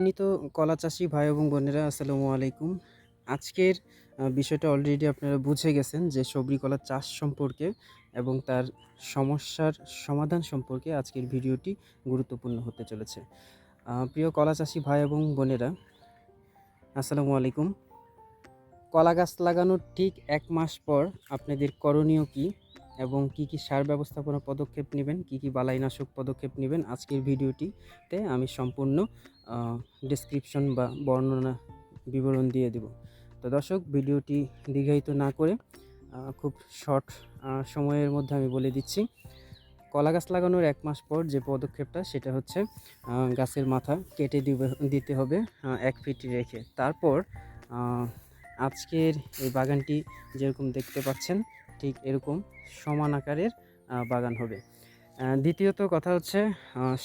সম্মানিত কলা চাষি ভাই এবং বোনেরা, আসসালামু আলাইকুম। আজকের বিষয়টা অলরেডি আপনারা বুঝে গেছেন যে সবরি কলা চাষ সম্পর্কে এবং তার সমস্যার সমাধান সম্পর্কে আজকের ভিডিওটি গুরুত্বপূর্ণ হতে চলেছে। প্রিয় কলা চাষি ভাই এবং বোনেরা, আসসালামু আলাইকুম। কলা গাছ লাগানোর ঠিক এক মাস পর আপনাদের করণীয় কি? এবং কি কি সার ব্যবস্থাপনা পদক্ষেপ নেবেন, কি কি বালাইনাশক পদক্ষেপ নেবেন আজকের ভিডিওটিতে আমি সম্পূর্ণ ডিসক্রিপশন বা বর্ণনা বিবরণ দিয়ে দেব। তো দর্শক, ভিডিওটি দীর্ঘায়িত না করে খুব শর্ট সময়ের মধ্যে আমি বলে দিচ্ছি। কলা গাছ লাগানোর এক মাস পর যে পদক্ষেপটা, সেটা হচ্ছে গাছের মাথা কেটে দিতে হবে এক ফিট রেখে। তারপর আজকের এই বাগানটি যেরকম দেখতে পাচ্ছেন ঠিক এরকম সমান আকারের বাগান হবে। দ্বিতীয়ত কথা হচ্ছে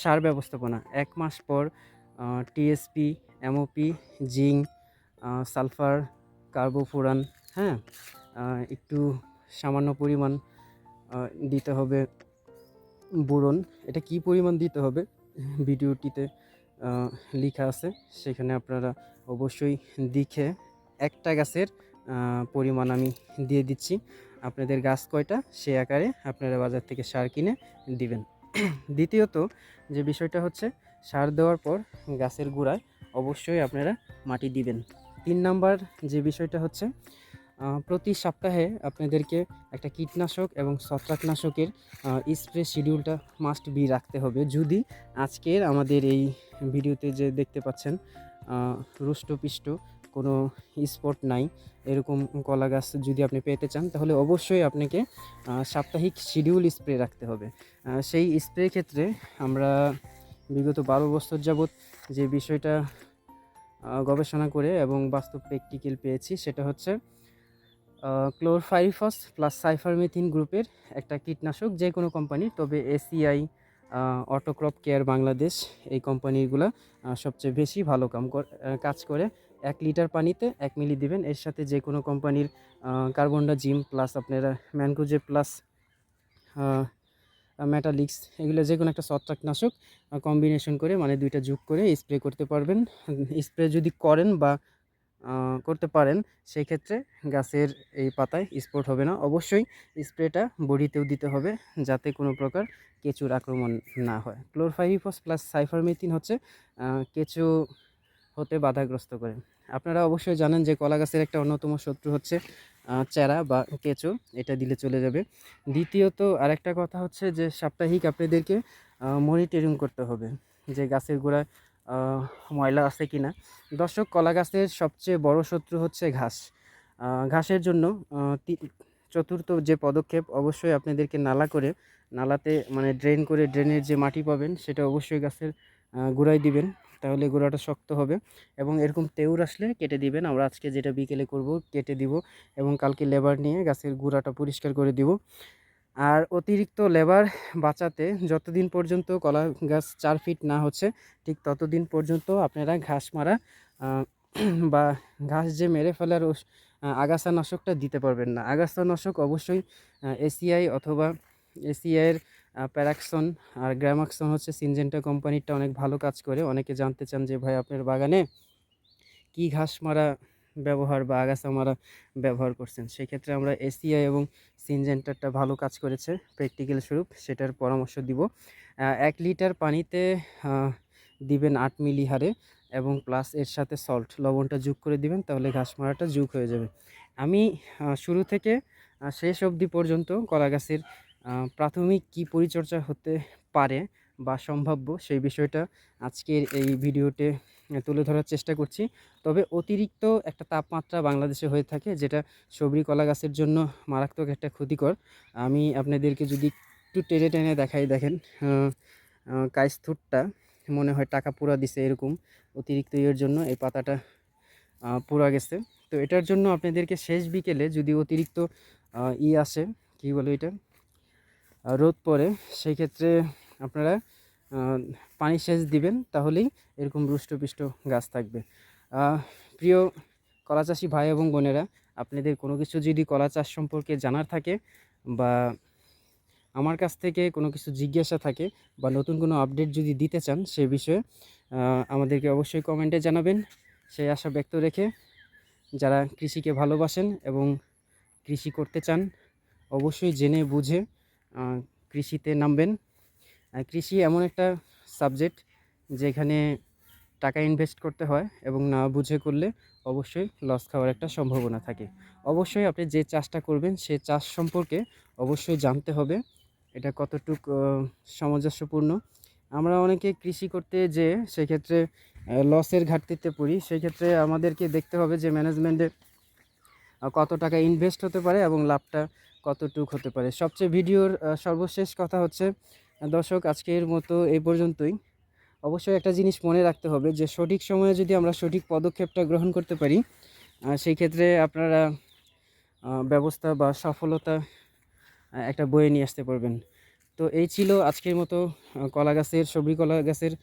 সার ব্যবস্থাপনা। এক মাস পর TSP MOP zinc sulphur, carbofuran হ্যাঁ একটু সামান্য পরিমাণ দিতে হবে বোরন। এটা কি পরিমাণ দিতে হবে? ভিডিওটিতে লেখা আছে। সেখানে আপনারা অবশ্যই দেখে একটা গাছের পরিমাণ আমি দিয়ে দিচ্ছি। আপনাদের গাছ কয়টা? সে আকারে আপনারা বাজার থেকে সার কিনে দিবেন। দ্বিতীয়ত, যে বিষয়টা হচ্ছে, সার দেওয়ার পর গাছের গোড়ায় অবশ্যই আপনারা মাটি দিবেন। তিন নাম্বার যে বিষয়টা হচ্ছে প্রতি সপ্তাহে আপনাদেরকে একটা কীটনাশক এবং ছত্রাকনাশকের স্প্রে শিডিউলটা মাস্ট বি রাখতে হবে। যদি আজকের আমাদের এই ভিডিওতে যে দেখতে পাচ্ছেন রুষ্টপিষ্ট কোনো স্পট নাই, এরকম কলা গাছ যদি আপনি পেতে চান, তাহলে অবশ্যই আপনাকে সাপ্তাহিক শিডিউল স্প্রে রাখতে হবে। সেই স্প্রে ক্ষেত্রে আমরা বিগত বারো বছর যাবৎ যে বিষয়টা গবেষণা করে এবং বাস্তব প্র্যাকটিক্যাল পেয়েছি, সেটা হচ্ছে ক্লোরফাইরিফস প্লাস সাইফারমেথিন গ্রুপের একটা কীটনাশক যে কোনো কোম্পানির তবে এসিআই অটোক্রপ কেয়ার বাংলাদেশ এই কোম্পানিগুলো সবচেয়ে বেশি ভালো কাম কাজ করে। এক লিটার পানিতে এক মিলি দিবেন। এর সাথে যে কোনো কোম্পানির কার্বনডা জিম প্লাস আপনারা ম্যানকোজে প্লাস ম্যাটালিক্স এগুলো যে কোনো একটা ছত্রাকনাশক কম্বিনেশন করে মানে দুইটা যোগ করে স্প্রে করতে পারবেন। স্প্রে যদি করেন বা করতে পারেন। সেই ক্ষেত্রে গাছের এই পাতায় স্পট হবে না। অবশ্যই স্প্রেটা বডিতেও দিতে হবে যাতে কোনো প্রকার কেঁচুর আক্রমণ না হয়। ক্লোরফাইরিফস প্লাস সাইফারমেথিন হচ্ছে কেঁচু হতে বাধাগ্রস্ত করে। আপনারা অবশ্যই জানেন যে কলা গাছের একটা অন্যতম শত্রু হচ্ছে চেরা বা কেঁচো। এটা দিলে চলে যাবে। দ্বিতীয়ত আরেকটা কথা হচ্ছে যে সাপ্তাহিক আপনাদেরকে মনিটরিং করতে হবে। যে গাছের গোড়ায় ময়লা আছে কিনা। দর্শক, কলা গাছের সবচেয়ে বড় শত্রু হচ্ছে ঘাস। ঘাসের জন্য চতুর্থ যে পদক্ষেপ, অবশ্যই আপনাদেরকে নালা করে, নালাতে মানে ড্রেন করে ড্রেনের যে মাটি পাবেন, সেটা অবশ্যই গাছের গোড়ায় দিবেন। তাহলে গোড়াটা শক্ত হবে এবং এরকম তেউর আসলে কেটে দিবেন। আমরা আজকে যেটা বিকেলে করব, কেটে দিব এবং কালকে লেবার নিয়ে গাছের গোড়াটা পরিষ্কার করে দিব। আর অতিরিক্ত লেবার বাঁচাতে যতদিন পর্যন্ত কলা গাছ চার ফিট না হচ্ছে ঠিক ততদিন পর্যন্ত আপনারা ঘাস মারা বা ঘাস যে মেরে ফেলার ওষ- আহ, আগাছা নাশকটা দিতে পারবেন না। আগাছা নাশক অবশ্যই এসিআই অথবা এসিআইয়ের প্যারাক্সন আর গ্রামাক্সন হচ্ছে সিনজেন্টা কোম্পানিটা অনেক ভালো কাজ করে। অনেকে জানতে চান যে ভাই আপনার বাগানে কি ঘাস মারা ব্যবহার বা আগাছা মারা ব্যবহার করছেন। সেক্ষেত্রে আমরা এসিআই এবং সিনজেন্টারটা ভালো কাজ করেছে, প্র্যাকটিক্যাল স্বরূপ, সেটার পরামর্শ দিব। এক লিটার পানিতে দিবেন আট মিলি হারে এবং প্লাস এর সাথে সল্ট, লবণটা যোগ করে দিবেন, তাহলে ঘাস মারাটা যোগ হয়ে যাবে। আমি শুরু থেকে শেষ অবধি পর্যন্ত কলা গাছের প্রাথমিক কি পরিচর্যা হতে পারে বা সম্ভাব্য সেই বিষয়টা আজকের এই ভিডিওতে তুলে ধরার চেষ্টা করছি। তবে অতিরিক্ত একটা তাপমাত্রা বাংলাদেশে হয়ে থাকে যেটা সবরি কলা গাছের জন্য মারাত্মক একটা ক্ষতিকর। আমি আপনাদেরকে যদি একটু টেনে টেনে দেখাই দেখেন আহ, মনে হয় টাকা পুরা দিছে এরকম। অতিরিক্ত ইয়ের জন্য এই পাতাটা পুরা গেছে। তো এটার জন্য আপনাদেরকে শেষ বিকেলে যদি অতিরিক্ত ই আসে কী বলে এটা রোদ পড়ে সেই ক্ষেত্রে আপনারা পানি সেচ দিবেন, তাহলেই এরকম রুষ্টপুষ্ট গাছ থাকবে। প্রিয় কলা চাষি ভাই এবং বোনেরা, আপনাদের কোনো কিছু যদি কলা চাষ সম্পর্কে জানার থাকে বা আমার কাছ থেকে কোনো কিছু জিজ্ঞাসা থাকে বা নতুন কোনো আপডেট যদি দিতে চান সে বিষয়ে আমাদেরকে অবশ্যই কমেন্টে জানাবেন। সেই আশা ব্যক্ত রেখে যারা কৃষিকে ভালোবাসেন এবং কৃষি করতে চান, অবশ্যই জেনে বুঝে কৃষিতে নামবেন। কৃষি এমন একটা সাবজেক্ট যেখানে টাকা ইনভেস্ট করতে হয় এবং না বুঝে করলে অবশ্যই লস খাওয়ার একটা সম্ভাবনা থাকে। অবশ্যই আপনি যে চাষটা করবেন, সে চাষ সম্পর্কে অবশ্যই জানতে হবে। এটা কতটুক সামঞ্জস্যপূর্ণ। আমরা অনেকে কৃষি করতে যে সেক্ষেত্রে লসের ঘাটতিতে পড়ি। সেক্ষেত্রে আমাদেরকে দেখতে হবে যে ম্যানেজমেন্টে কত টাকা ইনভেস্ট হতে পারে এবং লাভটা কতটুক হতে পারে। সবচেয়ে ভিডিওর সর্বশেষ কথা হচ্ছে দর্শক, আজকের মতো এই পর্যন্তই। অবশ্যই একটা জিনিস মনে রাখতে হবে যে, সঠিক সময়ে যদি আমরা সঠিক পদক্ষেপটা গ্রহণ করতে পারি সেই ক্ষেত্রে আপনারা ব্যবস্থা বা সফলতা একটা বয়ে নিয়ে আসতে পারবেন। তো এই ছিল আজকের মতো কলা গাছের, সবজি কলা গাছের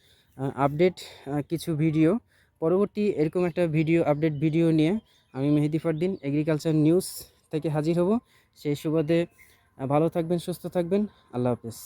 আপডেট কিছু ভিডিও পরবর্তী এরকম একটা ভিডিও আপডেট ভিডিও নিয়ে আমি মেহেদি ফারদিন এগ্রিকালচার নিউজ থেকে হাজির হব। সেই সুবাদে ভালো থাকবেন, সুস্থ থাকবেন। আল্লাহ হাফেজ।